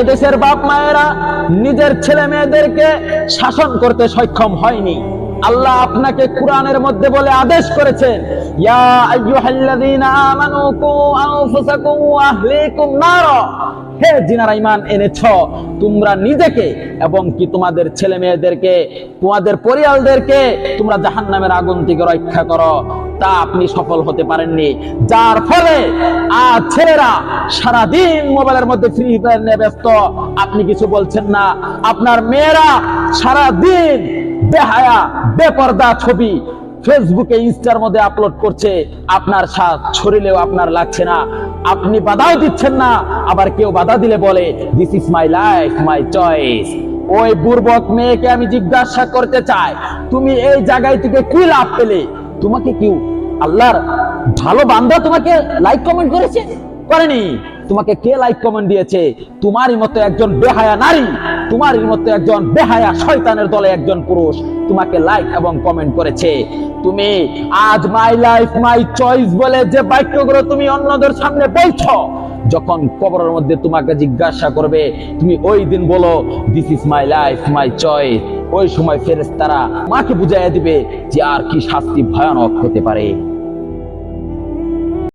এদেশের বাপ মায়েরা নিজের ছেলে মেয়েদেরকে শাসন করতে সক্ষম হয়নি। আল্লাহ আপনাকে কোরআনের মধ্যে বলে আদেশ করেছেন, ইয়া আইয়ুহাল্লাযীনা আমানু কু আনফুসাকুম ওয়া আহলিকুম নারা। হে জিনারা ঈমান এনেছ, তোমরা নিজেকে এবং কি তোমাদের ছেলে মেয়েদেরকে, তোমাদের পরিয়ালদেরকে তোমরা জাহান্নামের আগুন থেকে রক্ষা করো। তা আপনি সফল হতে পারেননি। যার ফলে আজ ছেলেরা সারাদিন মোবাইলের মধ্যে ফ্রি ফায়ার নিয়ে ব্যস্ত। আপনি কিছু বলছেন না। আপনার মেয়েরা সারাদিন বেহায়া, বেপর্দা ছবি ফেসবুকে ইনস্টার মধ্যে আপলোড করছে। আপনার সাথ ছড়িলেও আপনার লাগছে না। আপনি বাধাও দিচ্ছেন না। আবার কেউ বাধা দিলে বলে this is my life my choice ওই বুর্বক মেয়েকে আমি জিজ্ঞাসা করতে চাই, তুমি এই জায়গায় থেকে কি লাভ পেলে? তোমাকে কেউ আল্লাহর ভালো বান্দা তোমাকে লাইক কমেন্ট করেছে? করেনি। তোমাকে কে লাইক কমেন্ট দিয়েছে? তোমারই মতো একজন বেহায়া নারী, তোমারই মতো একজন বেহায়া শয়তানের দলে একজন পুরুষ তোমাকে লাইক এবং কমেন্ট করেছে। তুমি আজ মাই লাইফ মাই চয়েস বলে যে বাক্যগুলো তুমি অন্যদের সামনে বলছো, যখন কবরের মধ্যে তোমাকে জিজ্ঞাসা করবে, তুমি ওই দিন বলো this is my life my choice ওই সময় ফেরেস্তারা মাকে বুঝাইয়া দিবে যে আর কি শাস্তি ভয়ানক হতে পারে।